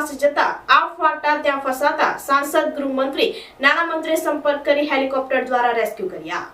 મિત્રો જતા આ ફાટા ત્યાં ફસાતા સાંસદ ગૃહમંત્રી, નાણામંત્રીએ સંપર્ક કરી હેલિકોપ્ટર દ્વારા રેસ્ક્યુ કર્યા.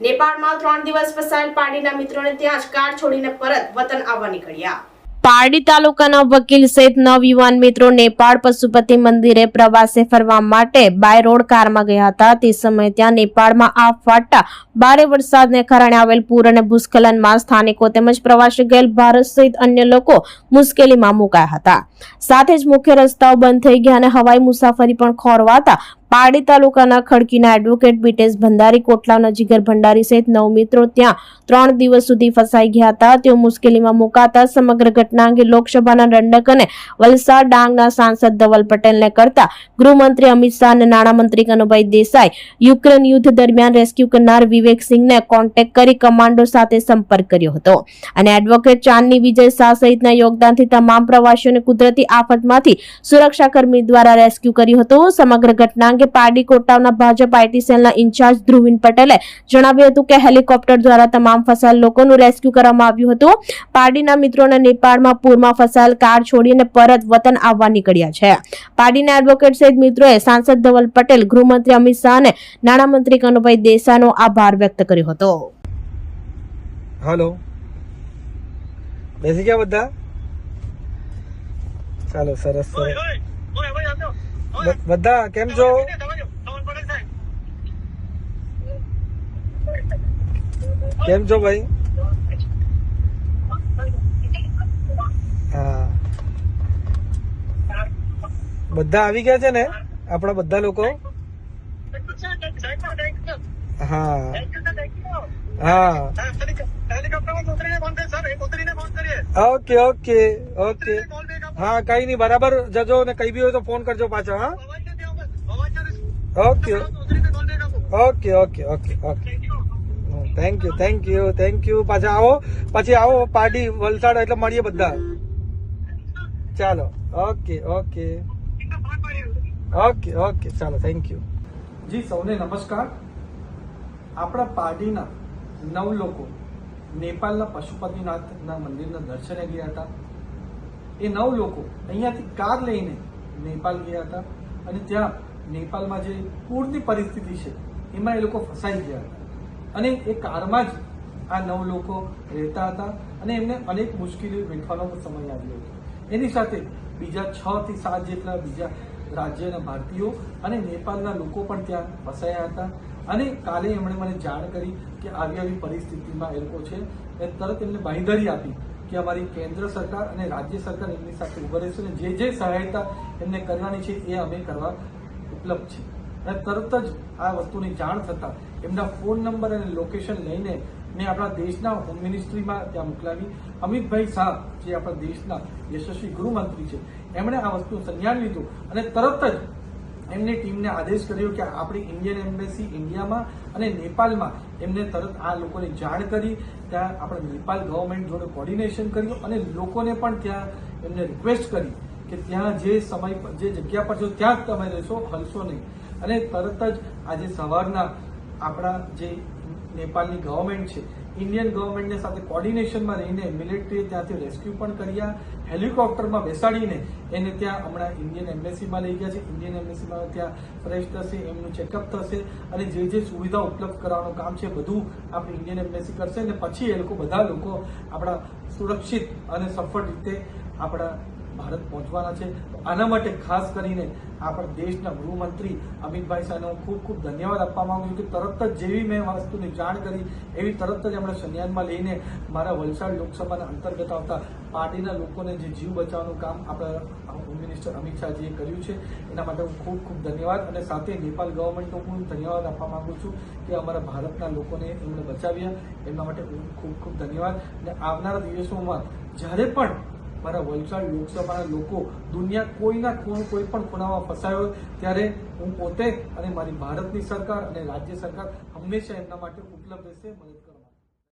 નેપાળમાં ત્રણ દિવસ ફસાયેલ પાડીના મિત્રોને ત્યાં જ કાર છોડીને પરત વતન આવવા નીકળ્યા. પારડી તાલુકાના વકીલ સહિત નવ યુવાન મિત્રો નેપાળ પશુપતિ મંદિરે પ્રવાસે ફરવા માટે બાય રોડ કારમાં ગયા હતા. તે સમયે ત્યાં નેપાળમાં આ ફાટા ભારે વરસાદને કારણે આવેલ પૂર અને ભૂસ્ખલનમાં સ્થાનિકો તેમજ પ્રવાસી ગયેલ ભારત સહિત અન્ય લોકો મુશ્કેલીમાં મુકાયા હતા. સાથે જ મુખ્ય રસ્તાઓ બંધ થઈ ગયા અને હવાઈ મુસાફરી પણ ખોરવાતા પારડી તાલુકાના ખડકીના એડવોકેટ બીટેશ ભંડારી કોટલા જીગર ભંડારી સહિત નવ મિત્રો ત્યાં ત્રણ દિવસ સુધી ફસાઈ ગયા હતા. તેઓ મુશ્કેલીમાં મુકાતા સમગ્ર ઘટના અંગે લોકસભાના દંડક અને વલસાડ ડાંગના સાંસદ ધવલ પટેલને કરતા ગૃહમંત્રી અમિત શાહ અને નાણામંત્રી કનુભાઈ દેસાઈ યુક્રેન યુદ્ધ દરમિયાન રેસ્ક્યુ કરનાર વિવેક સિંહને કોન્ટેક્ટ કરી કમાન્ડો સાથે સંપર્ક કર્યો હતો. અને એડવોકેટ ચાંદની વિજય શાહ સહિતના યોગદાનથી તમામ પ્રવાસીઓને કુદરતી આફતમાંથી સુરક્ષાકર્મી દ્વારા રેસ્ક્યુ કર્યું હતું. સમગ્ર ઘટના અંગે પારડી કોટાવના ભાજપ આઈટી સેલના ઇન્ચાર્જ ધ્રુવિન પટેલે જણાવ્યું હતું કે હેલિકોપ્ટર દ્વારા તમામ ફસાયેલ લોકોનું રેસ્ક્યુ કરવામાં આવ્યું હતું. પારડીના મિત્રોને નેપાળમાં પૂરમાં ફસાયેલ કાર છોડીને પરત વતન આવવા નીકળ્યા છે. પારડીના એડવોકેટ સહિત મિત્રોએ સાંસદ ધવલ પટેલ, ગૃહમંત્રી અમિત શાહ અને નાણામંત્રી કનુભાઈ દેસાઈનો આભાર વ્યક્ત કર્યો હતો. હલો. બેસી ગયા બધા? ચાલો, સરસ સરસ. બધા કેમ છો? કેમ છો ભાઈ? હા. બધા આવી ગયા છે ને? આપણા બધા લોકો? હા. હા. Okay okay okay. હા, કઈ નહીં બરાબર જજો ને કઈ બી હોય તો ફોન કરજો પાછો, હા? Okay okay okay okay okay thank you thank you thank you પાછા આવો, પછી આવો, પાર્ટી, વલસાડ, એટલે મળીએ બધા. ચાલો ઓકે ઓકે ઓકે ઓકે ચાલો થેન્ક યુ જી, સૌને નમસ્કાર. આપણા પાર્ટીના નવ લોકો નેપાળના પશુપતિનાથના મંદિરના દર્શને ગયા હતા. એ નવ લોકો. અહીંયાથી કાર લઈને નેપાળ ગયા હતા અને ત્યાં નેપાળમાં જે પૂરની પરિસ્થિતિ છે, એમાં એ લોકો ફસાઈ ગયા હતા. અને એ કારમાં જ આ નવ લોકો રહેતા હતા અને એમને અનેક મુશ્કેલીઓ વેઠવાનો સમય આવ્યો હતો. એની સાથે બીજા છ થી સાત જેટલા બીજા રાજ્યના ભારતીયો અને નેપાળના લોકો પણ ત્યાં ફસાયા હતા. અને કાલે એમણે મને જાણ કરી કે આવી આવી પરિસ્થિતિમાં એ લોકો છે, એ તરત એમને બાંયધરી આપી કે અમારી કેન્દ્ર સરકાર અને રાજ્ય સરકાર એમની સાથે ઊભા રહેશે અને જે જે સહાયતા એમને કરવાની છે એ અમે કરવા ઉપલબ્ધ છે. અને તરત જ આ વસ્તુની જાણ થતાં એમના ફોન નંબર અને લોકેશન લઈને મેં આપણા દેશના હોમ મિનિસ્ટ્રીમાં ત્યાં મોકલાવી. અમિતભાઈ શાહ, જે આપણા દેશના યશસ્વી ગૃહમંત્રી છે, એમણે આ વસ્તુ સંજ્ઞાન લીધું અને તરત જ એમની ટીમને આદેશ કર્યો કે આપણી ઇન્ડિયન એમ્બેસી ઇન્ડિયામાં અને નેપાળમાં એમને તરત આ લોકોને જાણ કરી, ત્યાં આપણે નેપાળ ગવર્મેન્ટ જોડે કોર્ડિનેશન કર્યું અને લોકોને પણ ત્યાં એમને રિક્વેસ્ટ કરી કે ત્યાં જે સમય જે જગ્યા પર છો ત્યાં જ તમે રહેશો, હલશો નહીં. અને તરત જ આજે સવારના આપણા જે નેપાળની ગવર્મેન્ટ છે. ઇન્ડિયન ગવર્મેન્ટને સાથે કોર્ડિનેશનમાં રહીને મિલિટરીએ ત્યાંથી રેસ્ક્યુ પણ કર્યા. હેલિકોપ્ટરમાં બેસાડીને એને ત્યાં હમણાં ઇન્ડિયન એમ્બેસીમાં લઈ ગયા છે. ઇન્ડિયન એમ્બેસીમાં ત્યાં ફ્રેશ થશે, એમનું ચેકઅપ થશે અને જે જે સુવિધા ઉપલબ્ધ કરાવવાનું કામ છે બધું આપણે ઇન્ડિયન એમ્બેસી કરશે અને પછી એ લોકો બધા લોકો આપણા સુરક્ષિત અને સફળ રીતે આપણા ભારત પહોંચવાના છે. આના માટે ખાસ કરીને આપણા દેશના ગૃહમંત્રી અમિતભાઈ શાહને હું ખૂબ ખૂબ ધન્યવાદ આપવા માંગુ છું કે તરત જ જેવી મેં વસ્તુની જાણ કરી, એવી તરત જ એમણે સંજ્ઞાનમાં લઈને મારા વલસાડ લોકસભાના અંતર્ગત આવતા પાર્ટીના લોકોને જે જીવ બચાવવાનું કામ આપણા હોમ મિનિસ્ટર અમિત શાહજીએ કર્યું છે, એના માટે હું ખૂબ ખૂબ ધન્યવાદ. અને સાથે નેપાલ ગવર્મેન્ટનો હું ધન્યવાદ આપવા માંગુ છું કે અમારા ભારતના લોકોને એમણે બચાવ્યા. એમના માટે હું ખૂબ ખૂબ ધન્યવાદ. અને આવનારા દિવસોમાં જ્યારે પણ મારા વલસાડ લોકસભાના લોકો દુનિયા કોઈના ખૂણ કોઈ પણ ખૂણામાં ફસાયો ત્યારે હું પોતે અને મારી ભારતની સરકાર અને રાજ્ય સરકાર હંમેશા એમના માટે ઉપલબ્ધ રહેશે, મદદ